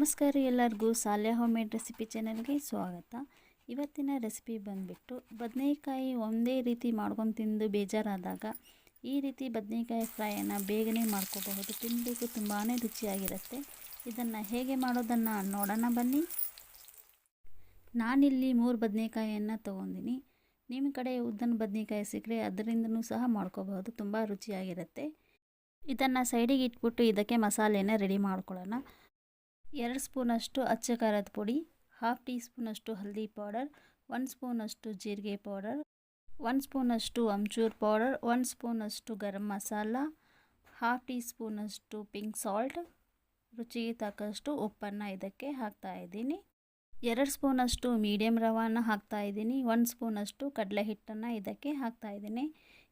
ನಮಸ್ಕಾರ ಎಲ್ಲರಿಗೂ, ಸಾಲ್ಯ home made recipe ಚಾನಲ್ಗೆ ಸ್ವಾಗತ. ಇವತ್ತಿನ ರೆಸಿಪಿ ಬಂದುಬಿಟ್ಟು ಬದನೆಕಾಯಿ ಒಂದೇ ರೀತಿ ಮಾಡ್ಕೊಂಡು ತಿಂದು ಬೇಜಾರಾದಾಗ ಈ ರೀತಿ ಬದನೆಕಾಯಿ ಫ್ರೈಯನ್ನು ಬೇಗನೆ ಮಾಡ್ಕೋಬಹುದು. ತಿನ್ನಬೇಕು ತುಂಬಾ ರುಚಿಯಾಗಿರುತ್ತೆ. ಇದನ್ನು ಹೇಗೆ ಮಾಡೋದನ್ನು ನೋಡೋಣ ಬನ್ನಿ. ನಾನಿಲ್ಲಿ ಮೂರು ಬದನೆಕಾಯಿಯನ್ನು ತೊಗೊಂಡಿನಿ. ನಿಮ್ಮ ಕಡೆ ಉದ್ದನ ಬದನೆಕಾಯಿ ಸಿಕ್ಕರೆ ಅದರಿಂದನೂ ಸಹ ಮಾಡ್ಕೋಬಹುದು. ತುಂಬ ರುಚಿಯಾಗಿರುತ್ತೆ. ಇದನ್ನು ಸೈಡಿಗೆ ಇಟ್ಬಿಟ್ಟು ಇದಕ್ಕೆ ಮಸಾಲೆನ ರೆಡಿ ಮಾಡ್ಕೊಳ್ಳೋಣ. ಎರಡು ಸ್ಪೂನಷ್ಟು ಅಚ್ಚ ಖಾರದ ಪುಡಿ ಹಾಫ್ ಟೀ ಸ್ಪೂನಷ್ಟು ಹಲ್ದಿ ಪೌಡರ್ ಒನ್ ಸ್ಪೂನಷ್ಟು ಜೀರಿಗೆ ಪೌಡರ್ ಒನ್ ಸ್ಪೂನಷ್ಟು ಅಮ್ಚೂರ್ ಪೌಡರ್ ಒನ್ ಸ್ಪೂನಷ್ಟು ಗರಂ ಮಸಾಲ ಹಾಫ್ ಟೀ ಸ್ಪೂನಷ್ಟು ಪಿಂಕ್ ಸಾಲ್ಟ್ ರುಚಿಗೆ ತಕ್ಕಷ್ಟು ಉಪ್ಪನ್ನು ಇದಕ್ಕೆ ಹಾಕ್ತಾ ಇದ್ದೀನಿ. ಎರಡು ಸ್ಪೂನಷ್ಟು ಮೀಡಿಯಂ ರವಾನ ಹಾಕ್ತಾ ಇದ್ದೀನಿ. ಒಂದು ಸ್ಪೂನಷ್ಟು ಕಡಲೆ ಹಿಟ್ಟನ್ನು ಇದಕ್ಕೆ ಹಾಕ್ತಾ ಇದ್ದೀನಿ.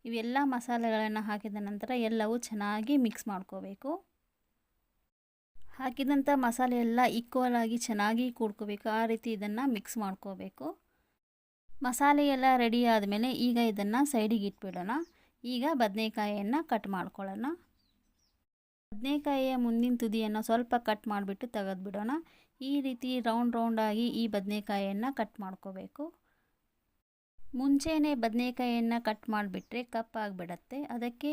ಇವೆಲ್ಲ ಮಸಾಲೆಗಳನ್ನು ಹಾಕಿದ ನಂತರ ಎಲ್ಲವೂ ಚೆನ್ನಾಗಿ ಮಿಕ್ಸ್ ಮಾಡ್ಕೋಬೇಕು. ಹಾಕಿದಂಥ ಮಸಾಲೆ ಎಲ್ಲ ಈಕ್ವಲ್ ಆಗಿ ಚೆನ್ನಾಗಿ ಕೂಡ್ಕೋಬೇಕು. ಆ ರೀತಿ ಇದನ್ನು ಮಿಕ್ಸ್ ಮಾಡ್ಕೋಬೇಕು. ಮಸಾಲೆ ಎಲ್ಲ ರೆಡಿ ಆದಮೇಲೆ ಈಗ ಇದನ್ನು ಸೈಡಿಗೆ ಇಟ್ಬಿಡೋಣ. ಈಗ ಬದನೆಕಾಯಿಯನ್ನು ಕಟ್ ಮಾಡ್ಕೊಳ್ಳೋಣ. ಬದನೆಕಾಯಿಯ ಮುಂದಿನ ತುದಿಯನ್ನು ಸ್ವಲ್ಪ ಕಟ್ ಮಾಡಿಬಿಟ್ಟು ತೆಗೆದುಬಿಡೋಣ. ಈ ರೀತಿ ರೌಂಡ್ ರೌಂಡಾಗಿ ಈ ಬದನೆಕಾಯಿಯನ್ನು ಕಟ್ ಮಾಡ್ಕೋಬೇಕು. ಮುಂಚೆನೇ ಬದನೆಕಾಯಿಯನ್ನು ಕಟ್ ಮಾಡಿಬಿಟ್ರೆ ಕಪ್ಪಾಗಿಬಿಡತ್ತೆ ಅದಕ್ಕೆ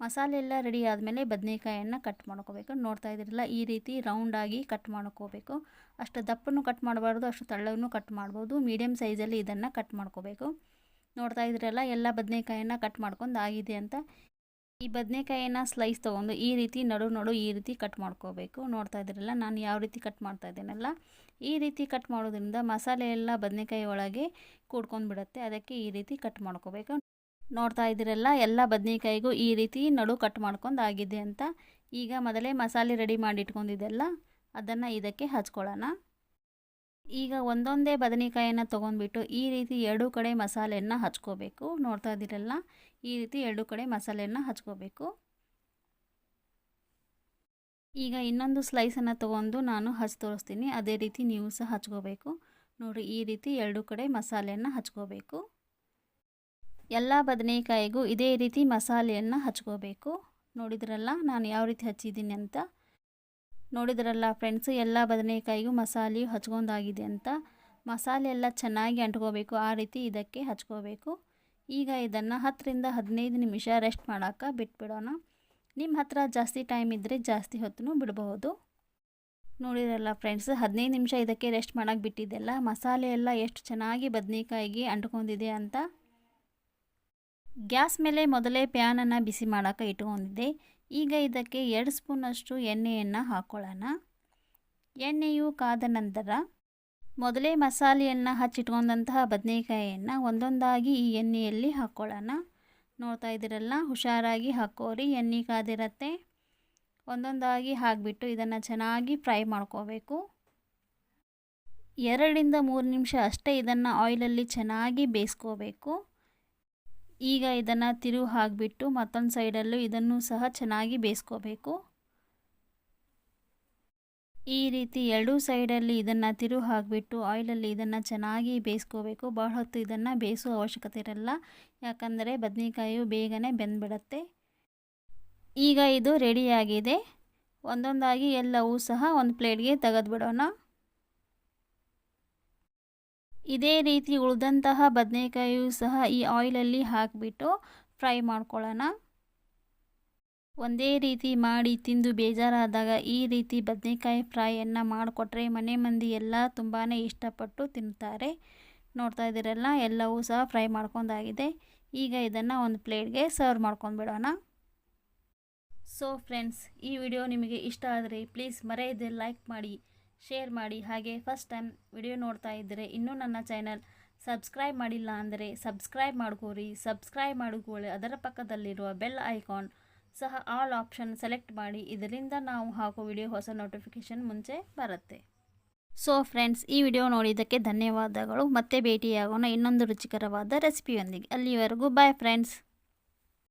ಮಸಾಲೆ ಎಲ್ಲ ರೆಡಿ ಆದಮೇಲೆ ಬದನೆಕಾಯನ್ನು ಕಟ್ ಮಾಡ್ಕೋಬೇಕು. ನೋಡ್ತಾ ಇದ್ದೀರಲ್ಲ, ಈ ರೀತಿ ರೌಂಡಾಗಿ ಕಟ್ ಮಾಡ್ಕೋಬೇಕು. ಅಷ್ಟು ದಪ್ಪನೂ ಕಟ್ ಮಾಡಬಾರ್ದು, ಅಷ್ಟು ತಳ್ಳಗೂ ಕಟ್ ಮಾಡ್ಬೋದು ಮೀಡಿಯಮ್ ಸೈಜಲ್ಲಿ ಇದನ್ನು ಕಟ್ ಮಾಡ್ಕೋಬೇಕು. ನೋಡ್ತಾ ಇದ್ದೀರಲ್ಲ, ಎಲ್ಲ ಬದನೆಕಾಯನ್ನು ಕಟ್ ಮಾಡ್ಕೊಂಡು ಆಗಿದೆ ಅಂತ. ಈ ಬದನೆಕಾಯಿನ ಸ್ಲೈಸ್ ತೊಗೊಂಡು ಈ ರೀತಿ ನಡು ನಡು ಈ ರೀತಿ ಕಟ್ ಮಾಡ್ಕೋಬೇಕು. ನೋಡ್ತಾ ಇದ್ದೀರಲ್ಲ, ನಾನು ಯಾವ ರೀತಿ ಕಟ್ ಮಾಡ್ತಾ ಇದ್ದೀನಲ್ಲ? ಈ ರೀತಿ ಕಟ್ ಮಾಡೋದ್ರಿಂದ ಮಸಾಲೆ ಎಲ್ಲ ಬದನೆಕಾಯಿ ಒಳಗೆ ಕೂಡ್ಕೊಂಡು ಬಿಡುತ್ತೆ ಅದಕ್ಕೆ ಈ ರೀತಿ ಕಟ್ ಮಾಡ್ಕೋಬೇಕು. ನೋಡ್ತಾ ಇದ್ದೀರಲ್ಲ, ಎಲ್ಲ ಬದನೆಕಾಯಿಗೂ ಈ ರೀತಿ ನಡು ಕಟ್ ಮಾಡ್ಕೊಂಡು ಆಗಿದೆ ಅಂತ. ಈಗ ಮೊದಲೇ ಮಸಾಲೆ ರೆಡಿ ಮಾಡಿ ಇಟ್ಕೊಂಡಿದ್ದೆಲ್ಲ, ಅದನ್ನು ಇದಕ್ಕೆ ಹಚ್ಕೊಳ್ಳೋಣ. ಈಗ ಒಂದೊಂದೇ ಬದನೆಕಾಯಿನ ತೊಗೊಂಡ್ಬಿಟ್ಟು ಈ ರೀತಿ ಎರಡು ಕಡೆ ಮಸಾಲೆಯನ್ನು ಹಚ್ಕೋಬೇಕು. ನೋಡ್ತಾ ಇದ್ದೀರಲ್ಲ, ಈ ರೀತಿ ಎರಡು ಕಡೆ ಮಸಾಲೆಯನ್ನು ಹಚ್ಕೋಬೇಕು. ಈಗ ಇನ್ನೊಂದು ಸ್ಲೈಸನ್ನು ತೊಗೊಂಡು ನಾನು ಹಚ್ಚಿ ತೋರಿಸ್ತೀನಿ. ಅದೇ ರೀತಿ ನೀವು ಸಹ ಹಚ್ಕೋಬೇಕು. ನೋಡಿ, ಈ ರೀತಿ ಎರಡು ಕಡೆ ಮಸಾಲೆಯನ್ನು ಹಚ್ಕೋಬೇಕು. ಎಲ್ಲ ಬದನೆಕಾಯಿಗೂ ಇದೇ ರೀತಿ ಮಸಾಲೆಯನ್ನು ಹಚ್ಕೋಬೇಕು. ನೋಡಿದ್ರಲ್ಲ, ನಾನು ಯಾವ ರೀತಿ ಹಚ್ಚಿದ್ದೀನಿ ಅಂತ. ನೋಡಿದ್ರಲ್ಲ ಫ್ರೆಂಡ್ಸ್ ಎಲ್ಲ ಬದನೆಕಾಯಿಗೂ ಮಸಾಲೆ ಹಚ್ಕೊಂಡಾಗಿದೆ ಅಂತ. ಮಸಾಲೆ ಎಲ್ಲ ಚೆನ್ನಾಗಿ ಅಂಟ್ಕೋಬೇಕು, ಆ ರೀತಿ ಇದಕ್ಕೆ ಹಚ್ಕೋಬೇಕು. ಈಗ ಇದನ್ನು ಹತ್ತರಿಂದ ಹದಿನೈದು ನಿಮಿಷ ರೆಸ್ಟ್ ಮಾಡೋಕ್ಕೆ ಬಿಟ್ಬಿಡೋಣ. ನಿಮ್ಮ ಹತ್ರ ಜಾಸ್ತಿ ಟೈಮ್ ಇದ್ದರೆ ಜಾಸ್ತಿ ಹೊತ್ತು ಬಿಡಬಹುದು. ನೋಡಿರಲ್ಲ ಫ್ರೆಂಡ್ಸ್ ಹದಿನೈದು ನಿಮಿಷ ಇದಕ್ಕೆ ರೆಸ್ಟ್ ಮಾಡೋಕ್ಕೆ ಬಿಟ್ಟಿದ್ದೆಲ್ಲ. ಮಸಾಲೆ ಎಲ್ಲ ಎಷ್ಟು ಚೆನ್ನಾಗಿ ಬದನೆಕಾಯಿಗೆ ಅಂಟ್ಕೊಂಡಿದೆ ಅಂತ. ಗ್ಯಾಸ್ ಮೇಲೆ ಮೊದಲೇ ಪ್ಯಾನನ್ನು ಬಿಸಿ ಮಾಡೋಕೆ ಇಟ್ಕೊಂಡಿದ್ದೆ. ಈಗ ಇದಕ್ಕೆ ಎರಡು ಸ್ಪೂನಷ್ಟು ಎಣ್ಣೆಯನ್ನು ಹಾಕ್ಕೊಳ್ಳೋಣ ಎಣ್ಣೆಯು ಕಾದ ನಂತರ ಮೊದಲೇ ಮಸಾಲೆಯನ್ನು ಹಚ್ಚಿಟ್ಕೊಂಡಂತಹ ಬದನೆಕಾಯಿಯನ್ನು ಒಂದೊಂದಾಗಿ ಈ ಎಣ್ಣೆಯಲ್ಲಿ ಹಾಕ್ಕೊಳ್ಳೋಣ ನೋಡ್ತಾ ಇದ್ದೀರಲ್ಲ, ಹುಷಾರಾಗಿ ಹಾಕೋರಿ ಎಣ್ಣೆ ಕಾದಿರತ್ತೆ. ಒಂದೊಂದಾಗಿ ಹಾಕಿಬಿಟ್ಟು ಇದನ್ನು ಚೆನ್ನಾಗಿ ಫ್ರೈ ಮಾಡ್ಕೋಬೇಕು. ಎರಡರಿಂದ ಮೂರು ನಿಮಿಷ ಅಷ್ಟೇ ಇದನ್ನು ಆಯಿಲಲ್ಲಿ ಚೆನ್ನಾಗಿ ಬೇಯಿಸ್ಕೋಬೇಕು. ಈಗ ಇದನ್ನು ತಿರುವು ಹಾಕಿಬಿಟ್ಟು ಮತ್ತೊಂದು ಸೈಡಲ್ಲೂ ಇದನ್ನು ಸಹ ಚೆನ್ನಾಗಿ ಬೇಯಿಸ್ಕೋಬೇಕು. ಈ ರೀತಿ ಎರಡೂ ಸೈಡಲ್ಲಿ ಇದನ್ನು ತಿರುವು ಹಾಕಿಬಿಟ್ಟು ಆಯಿಲಲ್ಲಿ ಇದನ್ನು ಚೆನ್ನಾಗಿ ಬೇಯಿಸ್ಕೋಬೇಕು. ಭಾಳ ಹೊತ್ತು ಇದನ್ನು ಬೇಯಿಸೋ ಅವಶ್ಯಕತೆ ಇರಲ್ಲ. ಯಾಕಂದರೆ ಬದನೆಕಾಯಿಯು ಬೇಗನೆ ಬೆಂದ್ಬಿಡತ್ತೆ. ಈಗ ಇದು ರೆಡಿಯಾಗಿದೆ ಒಂದೊಂದಾಗಿ ಎಲ್ಲವೂ ಸಹ ಒಂದು ಪ್ಲೇಟ್ಗೆ ತೆಗೆದುಬಿಡೋಣ. ಇದೇ ರೀತಿ ಉಳಿದಂತಹ ಬದನೆಕಾಯಿಯು ಸಹ ಈ ಆಯಿಲಲ್ಲಿ ಹಾಕಿಬಿಟ್ಟು ಫ್ರೈ ಮಾಡ್ಕೊಳ್ಳೋಣ. ಒಂದೇ ರೀತಿ ಮಾಡಿ ತಿಂದು ಬೇಜಾರಾದಾಗ ಈ ರೀತಿ ಬದನೆಕಾಯಿ ಫ್ರೈಯನ್ನು ಮಾಡಿಕೊಟ್ರೆ ಮನೆ ಮಂದಿ ಎಲ್ಲ ತುಂಬಾ ಇಷ್ಟಪಟ್ಟು ತಿಂತಾರೆ ನೋಡ್ತಾ ಇದ್ದೀರಲ್ಲ, ಎಲ್ಲವೂ ಸಹ ಫ್ರೈ ಮಾಡ್ಕೊಂಡಾಗಿದೆ. ಈಗ ಇದನ್ನು ಒಂದು ಪ್ಲೇಟ್ಗೆ ಸರ್ವ್ ಮಾಡ್ಕೊಂಡ್ಬಿಡೋಣ. ಸೊ ಫ್ರೆಂಡ್ಸ್ ಈ ವಿಡಿಯೋ ನಿಮಗೆ ಇಷ್ಟ ಆದರೆ ಪ್ಲೀಸ್ ಮರೆಯದೆ ಲೈಕ್ ಮಾಡಿ. ಶೇರ್ ಮಾಡಿ ಹಾಗೆ ಫಸ್ಟ್ ಟೈಮ್ ವಿಡಿಯೋ ನೋಡ್ತಾ ಇದ್ದರೆ ಇನ್ನೂ ನನ್ನ ಚಾನಲ್ ಸಬ್ಸ್ಕ್ರೈಬ್ ಮಾಡಿಲ್ಲ ಅಂದರೆ ಸಬ್ಸ್ಕ್ರೈಬ್ ಮಾಡ್ಕೋರಿ. ಸಬ್ಸ್ಕ್ರೈಬ್ ಮಾಡಿಕೊಳ್ಳಿ ಅದರ ಪಕ್ಕದಲ್ಲಿರುವ ಬೆಲ್ ಐಕಾನ್ ಸಹ ಆಲ್ ಆಪ್ಷನ್ ಸೆಲೆಕ್ಟ್ ಮಾಡಿ. ಇದರಿಂದ ನಾವು ಹಾಕೋ ವಿಡಿಯೋ ಹೊಸ ನೋಟಿಫಿಕೇಷನ್ ಮುಂಚೆ ಬರುತ್ತೆ. ಸೊ ಫ್ರೆಂಡ್ಸ್ ಈ ವಿಡಿಯೋ ನೋಡಿದ್ದಕ್ಕೆ ಧನ್ಯವಾದಗಳು. ಮತ್ತೆ ಭೇಟಿಯಾಗೋಣ ಇನ್ನೊಂದು ರುಚಿಕರವಾದ ರೆಸಿಪಿಯೊಂದಿಗೆ ಅಲ್ಲಿವರೆಗೂ ಬಾಯ್ ಫ್ರೆಂಡ್ಸ್